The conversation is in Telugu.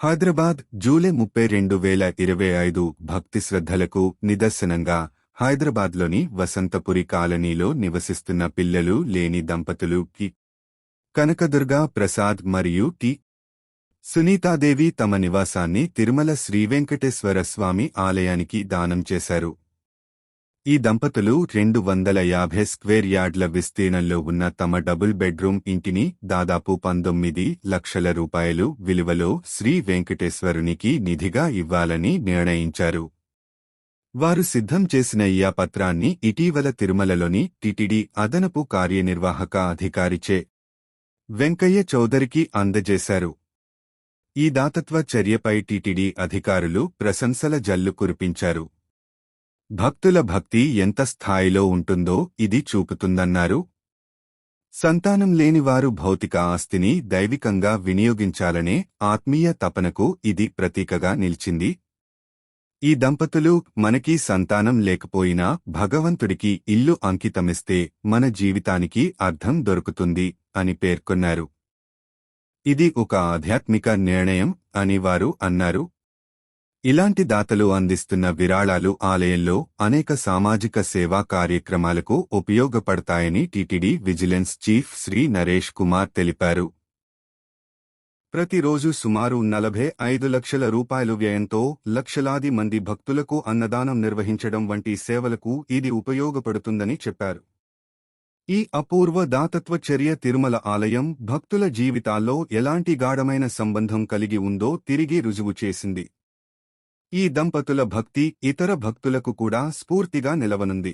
హైదరాబాద్ జూలై ముప్పై రెండు వేల ఇరవై ఐదు భక్తి శ్రద్ధలకు నిదర్శనంగా హైదరాబాద్లోని వసంతపురి కాలనీలో నివసిస్తున్న పిల్లలు లేని దంపతులు కి కనకదుర్గ ప్రసాద్ మరియు టి. సునీతాదేవి తమ నివాసాన్ని తిరుమల శ్రీవెంకటేశ్వర స్వామి ఆలయానికి దానం చేశారు. ఈ దంపతులు రెండు వందల యాభై స్క్వేర్ యార్డ్ల విస్తీర్ణంలో ఉన్న తమ డబుల్ బెడ్రూమ్ ఇంటిని దాదాపు పంతొమ్మిది లక్షల రూపాయలు విలువలో శ్రీ వెంకటేశ్వరునికి నిధిగా ఇవ్వాలని నిర్ణయించారు. వారు సిద్ధం చేసిన ఈ పత్రాన్ని ఇటీవల తిరుమలలోని టిటిడి అదనపు కార్యనిర్వాహక అధికారిచే వెంకయ్య చౌదరికి అందజేశారు. ఈ దాతత్వ చర్యపై టిటిడి అధికారులు ప్రశంసల జల్లు కురిపించారు. భక్తుల భక్తి ఎంత స్థాయిలో ఉంటుందో ఇది చూపుతుందన్నారు. సంతానం లేనివారు భౌతిక ఆస్తిని దైవికంగా వినియోగించాలనే ఆత్మీయ తపనకు ఇది ప్రతీకగా నిలిచింది. ఈ దంపతులు మనకి సంతానం లేకపోయినా భగవంతుడికి ఇల్లు అంకితమిస్తే మన జీవితానికి అర్థం దొరుకుతుంది అని పేర్కొన్నారు. ఇది ఒక ఆధ్యాత్మిక నిర్ణయం అని వారు అన్నారు. ఇలాంటి దాతలు అందిస్తున్న విరాళాలు ఆలయంలో అనేక సామాజిక సేవా కార్యక్రమాలకు ఉపయోగపడతాయని TTD vigilance chief Shri Naresh Kumar తెలిపారు. ప్రతిరోజు సుమారు నలభై ఐదు లక్షల రూపాయలు వ్యయంతో లక్షలాది మంది భక్తులకు అన్నదానం నిర్వహించడం వంటి సేవలకు ఇది ఉపయోగపడుతుందని చెప్పారు. ఈ అపూర్వ దాతత్వ చర్య తిరుమల ఆలయం భక్తుల జీవితాల్లో ఎలాంటి గాఢమైన సంబంధం కలిగి ఉందో తిరిగి రుజువు చేసింది. ఈ దంపతుల భక్తి ఇతర భక్తులకు కూడా స్ఫూర్తిగా నిలవనుంది.